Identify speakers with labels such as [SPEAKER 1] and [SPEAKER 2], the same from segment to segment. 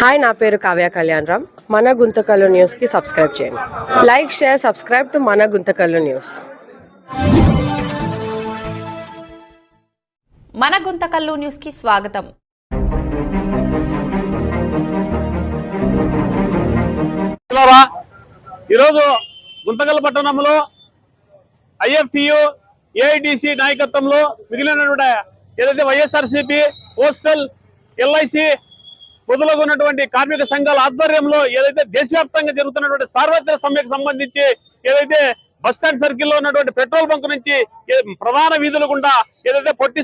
[SPEAKER 1] Hi నా పేరు కావ్య కళ్యాణ్ రామ్. మన గుంతకల్లు న్యూస్కి సబ్స్క్రైబ్ చేయండి. లైక్ షేర్ సబ్స్క్రైబ్ టు మన గుంతకల్లు న్యూస్.
[SPEAKER 2] మన గుంతకల్లు న్యూస్కి స్వాగతం.
[SPEAKER 3] ఈరోజు గుంతకల్ పట్టణంలో ఐఎఫ్టియు ఏఐటిసి నాయకత్వంలో మిగిలినటువంటి ఏదైతే వైఎస్ఆర్సిపి పోస్టల్ ఎల్ఐసి మొదలగు ఉన్నటువంటి కార్మిక సంఘాల ఆధ్వర్యంలో ఏదైతే దేశవ్యాప్తంగా జరుగుతున్నటువంటి సార్వత్రిక సమ్మెకు సంబంధించి ఏదైతే బస్టాండ్ సర్కిల్లో ఉన్నటువంటి పెట్రోల్ బంక్ నుంచి ప్రధాన వీధులు గుండా ఏదైతే పొట్టి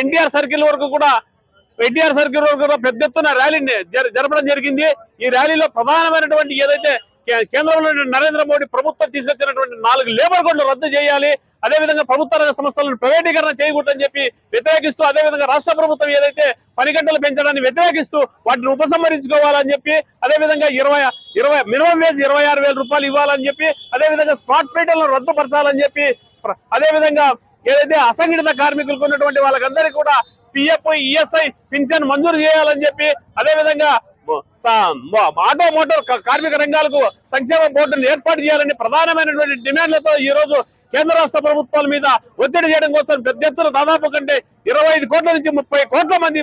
[SPEAKER 3] ఎన్టీఆర్ సర్కిల్ వరకు కూడా ఎన్టీఆర్ సర్కిల్ వరకు కూడా పెద్ద ఎత్తున ర్యాలీని జరపడం జరిగింది. ఈ ర్యాలీలో ప్రధానమైనటువంటి ఏదైతే కేంద్రంలో నరేంద్ర మోడీ ప్రభుత్వం తీసుకొచ్చినటువంటి నాలుగు లేబర్ కోడ్లు రద్దు చేయాలి. అదేవిధంగా ప్రభుత్వ రంగ సంస్థలను ప్రైవేటీకరణ చేయకూడదని చెప్పి వ్యతిరేకిస్తూ అదేవిధంగా రాష్ట్ర ప్రభుత్వం ఏదైతే పని గంటలు పెంచడాన్ని వ్యతిరేకిస్తూ వాటిని ఉపసంహరించుకోవాలని చెప్పి అదేవిధంగా ఇరవై ఇరవై మినిమం వేజ్ ఇరవై ఆరు వేల రూపాయలు ఇవ్వాలని చెప్పి అదేవిధంగా స్మార్ట్ మీటర్లను రద్దుపరచాలని చెప్పి అదేవిధంగా ఏదైతే అసంఘటిత కార్మికులకు ఉన్నటువంటి వాళ్ళకందరికీ కూడా పిఎఫ్ ఈఎస్ఐ పింఛన్ మంజూరు చేయాలని చెప్పి అదేవిధంగా మొ- ఆటో మోటార్ కార్మిక రంగాలకు సంక్షేమ బోర్డును ఏర్పాటు చేయాలని ప్రధానమైనటువంటి డిమాండ్లతో ఈ రోజు కేంద్ర రాష్ట్ర ప్రభుత్వాల మీద ఒత్తిడి చేయడం కోసం పెద్ద ఎత్తున దాదాపు కంటే ఇరవై ఐదు కోట్ల నుంచి ముప్పై కోట్ల మంది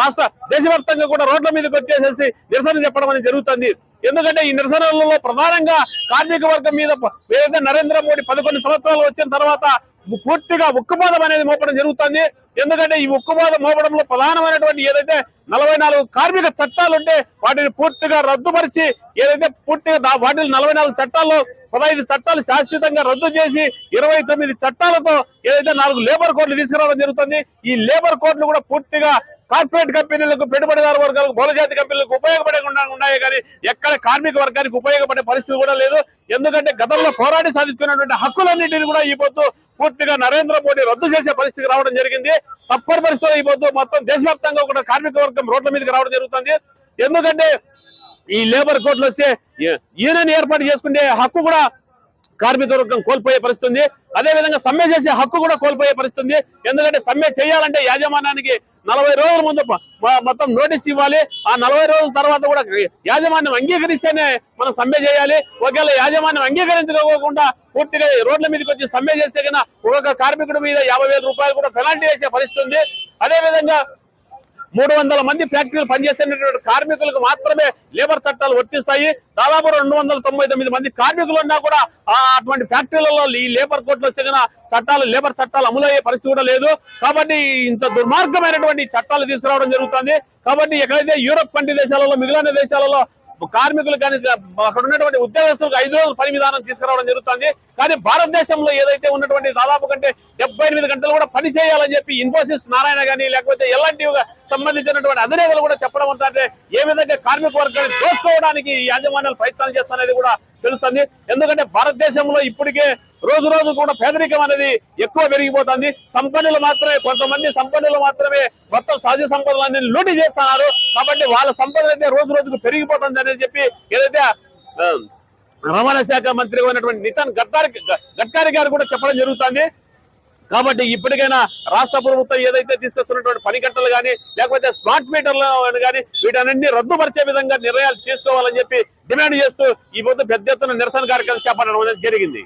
[SPEAKER 3] రాష్ట్ర దేశవ్యాప్తంగా కూడా రోడ్ల మీదకి వచ్చేసేసి నిరసన చెప్పడం అనేది జరుగుతుంది. ఎందుకంటే ఈ నిరసనలలో ప్రధానంగా కార్మిక వర్గం మీద ఏదైతే నరేంద్ర మోడీ పదకొండు సంవత్సరాలు వచ్చిన తర్వాత పూర్తిగా ఉక్కుపాదం అనేది మోపడం జరుగుతుంది. ఎందుకంటే ఈ ఉక్కుపాదం మోపడంలో ప్రధానమైనటువంటి ఏదైతే నలభై నాలుగు కార్మిక చట్టాలు ఉంటే వాటిని పూర్తిగా రద్దుపరిచి ఏదైతే పూర్తిగా వాటిని నలభై నాలుగు చట్టాల్లో పదహైదు చట్టాలు శాశ్వతంగా రద్దు చేసి ఇరవై తొమ్మిది చట్టాలతో ఏదైతే నాలుగు లేబర్ కోడ్లు తీసుకురావడం జరుగుతుంది ఈ లేబర్ కోడ్లు కూడా పూర్తిగా కార్పొరేట్ కంపెనీలకు పెట్టుబడిదారు వర్గాలకు బహుళజాతి కంపెనీలకు ఉపయోగపడకుండా ఉన్నాయి. కానీ ఎక్కడ కార్మిక వర్గానికి ఉపయోగపడే పరిస్థితి కూడా లేదు. ఎందుకంటే గతంలో పోరాడి సాధించుకున్నటువంటి హక్కులన్నింటినీ కూడా ఈ పొద్దు పూర్తిగా నరేంద్ర మోడీ రద్దు చేసే పరిస్థితి రావడం జరిగింది. తప్పని పరిస్థితుల్లో ఈ పొద్దు మొత్తం దేశవ్యాప్తంగా కూడా కార్మిక వర్గం రోడ్ల మీదకి రావడం జరుగుతుంది. ఎందుకంటే ఈ లేబర్ కోర్టులు వస్తే యూనియన్ ఏర్పాటు చేసుకునే హక్కు కూడా కార్మిక వర్గం కోల్పోయే పరిస్థితి ఉంది అదే విధంగా సమ్మె చేసే హక్కు కూడా కోల్పోయే పరిస్థితి ఉంది ఎందుకంటే సమ్మె చేయాలంటే యాజమాన్యానికి నలభై రోజుల ముందు మొత్తం నోటీస్ ఇవ్వాలి. ఆ నలభై రోజుల తర్వాత కూడా యాజమాన్యం అంగీకరిస్తేనే మనం సమ్మె చేయాలి. ఒకవేళ యాజమాన్యం అంగీకరించుకోకుండా పూర్తిగా రోడ్ల మీదకి వచ్చి సమ్మె చేస్తే కన్నా ఒక్కొక్క కార్మికుడి మీద యాభై వేల రూపాయలు కూడా పెనాల్టీ వేసే పరిస్థితి ఉంది అదే విధంగా మూడు వందల మంది ఫ్యాక్టరీలు పనిచేసేటటువంటి కార్మికులకు మాత్రమే లేబర్ చట్టాలు వర్తిస్తాయి. దాదాపు రెండు వందల తొంభై తొమ్మిది మంది కార్మికులు ఉన్నా కూడా అటువంటి ఫ్యాక్టరీలలో ఈ లేబర్ కోర్టులో వచ్చిన చట్టాలు లేబర్ చట్టాలు అమలు అయ్యే పరిస్థితి కూడా లేదు. కాబట్టి ఇంత దుర్మార్గమైనటువంటి చట్టాలు తీసుకురావడం జరుగుతుంది. కాబట్టి ఎక్కడైతే యూరోప్ కంట్రీ దేశాలలో మిగిలిన దేశాలలో కార్మికులు కానీ అక్కడ ఉన్నటువంటి ఉద్యోగస్తులకు ఐదు రోజులు పని విధానం తీసుకురావడం జరుగుతుంది. కానీ భారతదేశంలో ఏదైతే ఉన్నటువంటి దాదాపు కంటే డెబ్బై ఎనిమిది గంటలు కూడా పని చేయాలని చెప్పి ఇన్ఫోసిస్ నారాయణ కానీ లేకపోతే ఎలాంటి సంబంధించినటువంటి అధినేతలు కూడా చెప్పడం అంటే ఏ విధంగా కార్మిక వర్గాన్ని దోచుకోవడానికి యాజమాన్యాలు ప్రయత్నాలు చేస్తారనేది కూడా తెలుస్తుంది. ఎందుకంటే భారతదేశంలో ఇప్పటికే రోజు రోజు కూడా పేదరికం అనేది ఎక్కువ పెరిగిపోతుంది. సంపన్నులు మాత్రమే కొంతమంది సంపన్నులు మాత్రమే మొత్తం సహజ సంపదలన్నీ లూటీ చేస్తున్నారు. కాబట్టి వాళ్ళ సంపద అయితే రోజు రోజుకు పెరిగిపోతుంది అనేది చెప్పి ఏదైతే రవాణా శాఖ మంత్రి ఉన్నటువంటి నితన్ గడ్కారి గడ్కారి గారు కూడా చెప్పడం జరుగుతుంది. కాబట్టి ఇప్పటికైనా రాష్ట్ర ప్రభుత్వం ఏదైతే తీసుకొస్తున్నటువంటి పని గంటలు కానీ లేకపోతే స్మార్ట్ మీటర్లు కానీ వీటన్నింటినీ రద్దుపరిచే విధంగా నిర్ణయాలు తీసుకోవాలని చెప్పి డిమాండ్ చేస్తూ ఈ పొద్దు పెద్ద ఎత్తున నిరసన కార్యక్రమం చేపట్టడం అనేది జరిగింది.